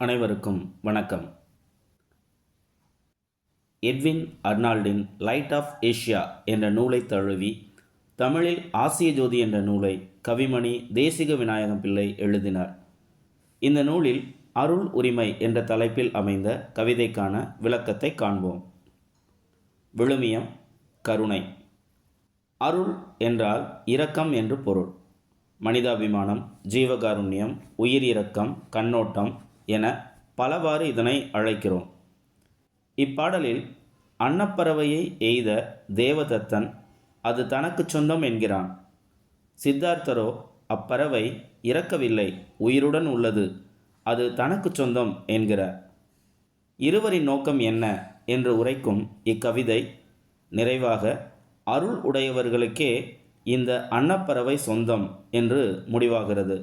அனைவருக்கும் வணக்கம். எட்வின் அர்னால்டின் லைட் ஆஃப் ஏஷியா என்ற நூலை தழுவி தமிழில் ஆசிய ஜோதி என்ற நூலை கவிமணி தேசிக விநாயகம் பிள்ளை எழுதினார். இந்த நூலில் அருள் உரிமை என்ற தலைப்பில் அமைந்த கவிதைக்கான விளக்கத்தை காண்போம். விழுமியம் கருணை. அருள் என்றால் இரக்கம் என்று பொருள். மனிதாபிமானம் ஜீவகாருண்யம் உயிரிரக்கம் கண்ணோட்டம் என பலவாறு இதனை அழைக்கிறோம். இப்பாடலில் அன்னப்பறவையை எய்த தேவதத்தன் அது தனக்கு சொந்தம் என்கிறான். சித்தார்த்தரோ அப்பறவை இறக்கவில்லை உயிருடன் உள்ளது அது தனக்கு சொந்தம் என்கிறார் இருவரின் நோக்கம் என்ன என்று உரைக்கும் இக்கவிதை நிறைவாக அருள் உடையவர்களுக்கே இந்த அன்னப்பறவை சொந்தம் என்று முடிவாகிறது.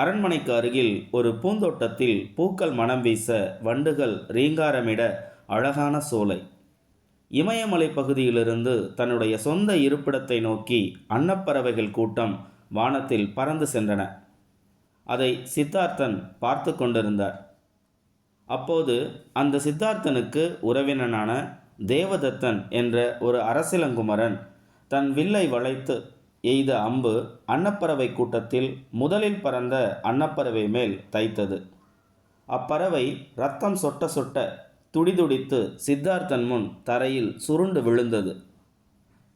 அரண்மனைக்கு அருகில் ஒரு பூந்தோட்டத்தில் பூக்கள் மனம் வீச வண்டுகள் ரீங்காரமிட அழகான சோலை. இமயமலை பகுதியிலிருந்து தன்னுடைய சொந்த இருப்பிடத்தை நோக்கி அன்னப்பறவைகள் கூட்டம் வானத்தில் பறந்து சென்றன. அதை சித்தார்த்தன் பார்த்து கொண்டிருந்தார். அப்போது அந்த சித்தார்த்தனுக்கு உறவினனான தேவதத்தன் என்ற ஒரு அரசிலங்குமரன் தன் வில்லை வளைத்து எய்த அம்பு அன்னப்பறவை கூட்டத்தில் முதலில் பறந்த அன்னப்பறவை மேல் தைத்தது. அப்பறவை ரத்தம் சொட்ட சொட்ட துடிதுடித்து சித்தார்த்தன் முன் தரையில் சுருண்டு விழுந்தது.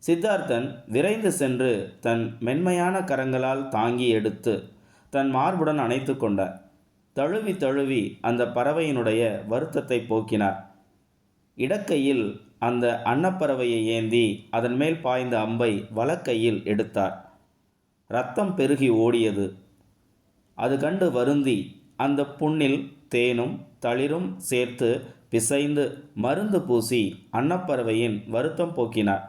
சித்தார்த்தன் விரைந்து சென்று தன் மென்மையான கரங்களால் தாங்கி எடுத்து தன் மார்புடன் அணைத்து கொண்டார் தழுவி தழுவி அந்த பறவையினுடைய வருத்தத்தை போக்கினார். இடக்கையில் அந்த அன்னப்பறவையை ஏந்தி அதன் மேல் பாய்ந்த அம்பை வலக்கையில் எடுத்தார். ரத்தம் பெருகி ஓடியது. அது கண்டு வருந்தி அந்த புண்ணில் தேனும் தளிரும் சேர்த்து பிசைந்து மருந்து பூசி அன்னப்பறவையின் வருத்தம் போக்கினார்.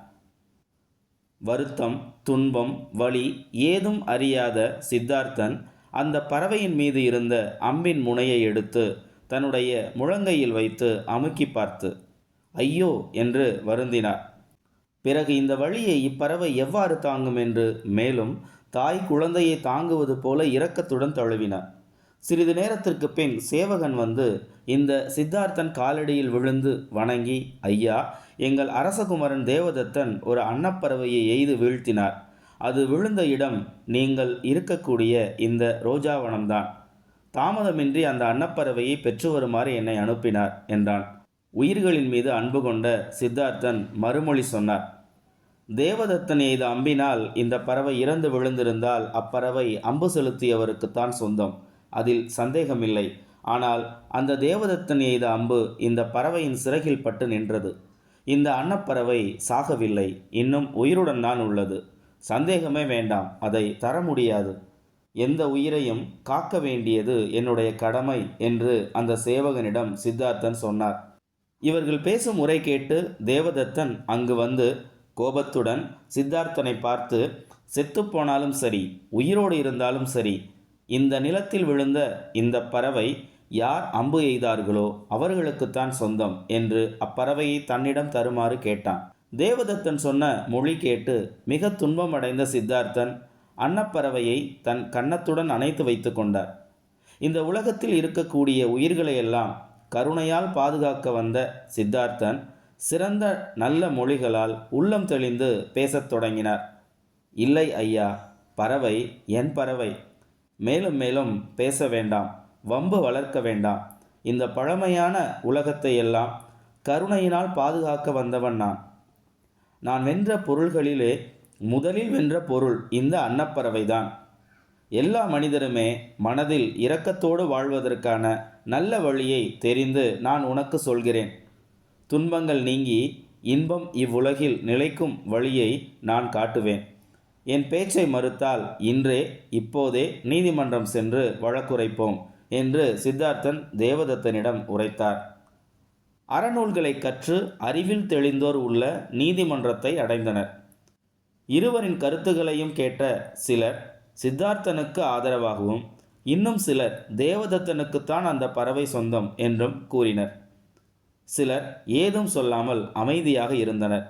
வருத்தம் துன்பம் வலி ஏதும் அறியாத சித்தார்த்தன் அந்த பறவையின் மீது இருந்த அம்பின் முனையை எடுத்து தன்னுடைய முழங்கையில் வைத்து அமுக்கி பார்த்து ஐயோ என்று வருந்தினார். பிறகு இந்த வழியை இப்பறவை எவ்வாறு தாங்கும் என்று மேலும் தாய் குழந்தையை தாங்குவது போல இரக்கத்துடன் தழுவினார். சிறிது நேரத்திற்கு பின் சேவகன் வந்து இந்த சித்தார்த்தன் காலடியில் விழுந்து வணங்கி ஐயா எங்கள் அரசகுமரன் தேவதத்தன் ஒரு அன்னப்பறவையை எய்து வீழ்த்தினார். அது விழுந்த இடம் நீங்கள் இருக்கக்கூடிய இந்த ரோஜாவனம்தான். தாமதமின்றி அந்த அன்னப்பறவையை பெற்று வருமாறு என்னை அனுப்பினார் என்றான். உயிர்களின் மீது அன்பு கொண்ட சித்தார்த்தன் மறுமொழி சொன்னார். தேவதத்தன் எய்த அம்பினால் இந்த பறவை இறந்து விழுந்திருந்தால் அப்பறவை அம்பு செலுத்தியவருக்குத்தான் சொந்தம். அதில் சந்தேகமில்லை. ஆனால் அந்த தேவதத்தன் எய்த அம்பு இந்த பறவையின் சிறகில் பட்டு நின்றது. இந்த அன்னப்பறவை சாகவில்லை. இன்னும் உயிருடன் தான் உள்ளது. சந்தேகமே வேண்டாம். அதை தர முடியாது. எந்த உயிரையும் காக்க வேண்டியது என்னுடைய கடமை என்று அந்த சேவகனிடம் சித்தார்த்தன் சொன்னார். இவர்கள் பேசும் முறை கேட்டு தேவதத்தன் அங்கு வந்து கோபத்துடன் சித்தார்த்தனை பார்த்து செத்துப்போனாலும் சரி உயிரோடு இருந்தாலும் சரி இந்த நிலத்தில் விழுந்த இந்த பறவை யார் அம்பு எய்தார்களோ அவர்களுக்குத்தான் சொந்தம் என்று அப்பறவையை தன்னிடம் தருமாறு கேட்டான். தேவதத்தன் சொன்ன மொழி கேட்டு மிக துன்பமடைந்த சித்தார்த்தன் அன்னப்பறவையை தன் கன்னத்துடன் அணைத்து வைத்து கொண்டார். இந்த உலகத்தில் இருக்கக்கூடிய உயிர்களையெல்லாம் கருணையால் பாதுகாக்க வந்த சித்தார்த்தன் சிறந்த நல்ல மொழிகளால் உள்ளம் தெளிந்து பேசத் தொடங்கினார். இல்லை ஐயா பறவை என் பறவை. மேலும் மேலும் பேச வேண்டாம் வம்பு வளர்க்க வேண்டாம். இந்த பழமையான உலகத்தை எல்லாம் கருணையினால் பாதுகாக்க வந்தவன் நான். நான் வென்ற பொருள்களிலே முதலில் வென்ற பொருள் இந்த அன்னப்பறவைதான். எல்லா மனிதருமே மனதில் இரக்கத்தோடு வாழ்வதற்கான நல்ல வழியை தெரிந்து நான் உனக்கு சொல்கிறேன். துன்பங்கள் நீங்கி இன்பம் இவ்வுலகில் நிலைக்கும் வழியை நான் காட்டுவேன். என் பேச்சை மறுத்தால் இன்றே இப்போதே நீதிமன்றம் சென்று வழக்குரைப்போம் என்று சித்தார்த்தன் தேவதத்தனிடம் உரைத்தார். அறநூல்களை கற்று அறிவில் தெளிந்தோர் உள்ள நீதிமன்றத்தை அடைந்தனர். இருவரின் கருத்துகளையும் கேட்ட சிலர் சித்தார்த்தனுக்கு ஆதரவாகவும் இன்னும் சிலர் தேவதத்தனுக்குத்தான் அந்த பறவை சொந்தம் என்றும் கூறினர். சிலர் ஏதும் சொல்லாமல் அமைதியாக இருந்தனர்.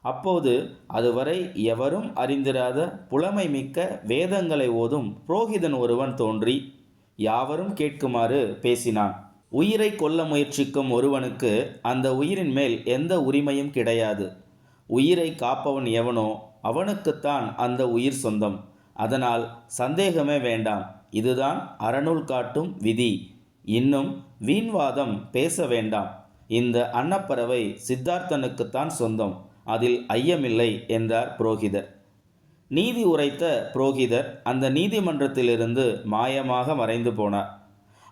அப்போது அதுவரை எவரும் அறிந்திராத புலமை மிக்க வேதங்களை ஓதும் புரோகிதன் ஒருவன் தோன்றி யாவரும் கேட்குமாறு பேசினான். உயிரை கொல்ல முயற்சிக்கும் ஒருவனுக்கு அந்த உயிரின் மேல் எந்த உரிமையும் கிடையாது. உயிரை காப்பவன் எவனோ அவனுக்குத்தான் அந்த உயிர் சொந்தம். அதனால் சந்தேகமே வேண்டாம். இதுதான் அறநூல் காட்டும் விதி. இன்னும் வீண்வாதம் பேச வேண்டாம். இந்த அன்னப்பறவை சித்தார்த்தனுக்குத்தான் சொந்தம். அதில் ஐயமில்லை என்றார் புரோகிதர். நீதி உரைத்த புரோகிதர் அந்த நீதிமன்றத்திலிருந்து மாயமாக மறைந்து போனார்.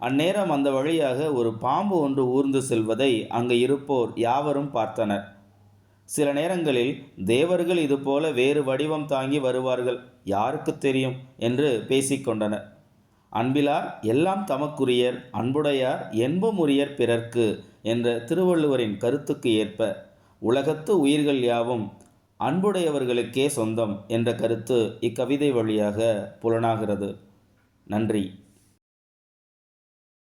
அந்நேரம் அந்த வழியாக ஒரு பாம்பு ஒன்று ஊர்ந்து செல்வதை அங்கு இருப்போர் யாவரும் பார்த்தனர். சில நேரங்களில் தேவர்கள் இதுபோல வேறு வடிவம் தாங்கி வருவார்கள். யாருக்கு தெரியும்? என்று பேசிக்கொண்டனர். அன்பிலார் எல்லாம் தமக்குரியர் அன்புடையார் என்பும் உரியர் பிறர்க்கு என்ற திருவள்ளுவரின் கருத்துக்கு ஏற்ப உலகத்து உயிர்கள் யாவும் அன்புடையவர்களுக்கே சொந்தம் என்ற கருத்து இக்கவிதை வழியாக புலனாகிறது. நன்றி.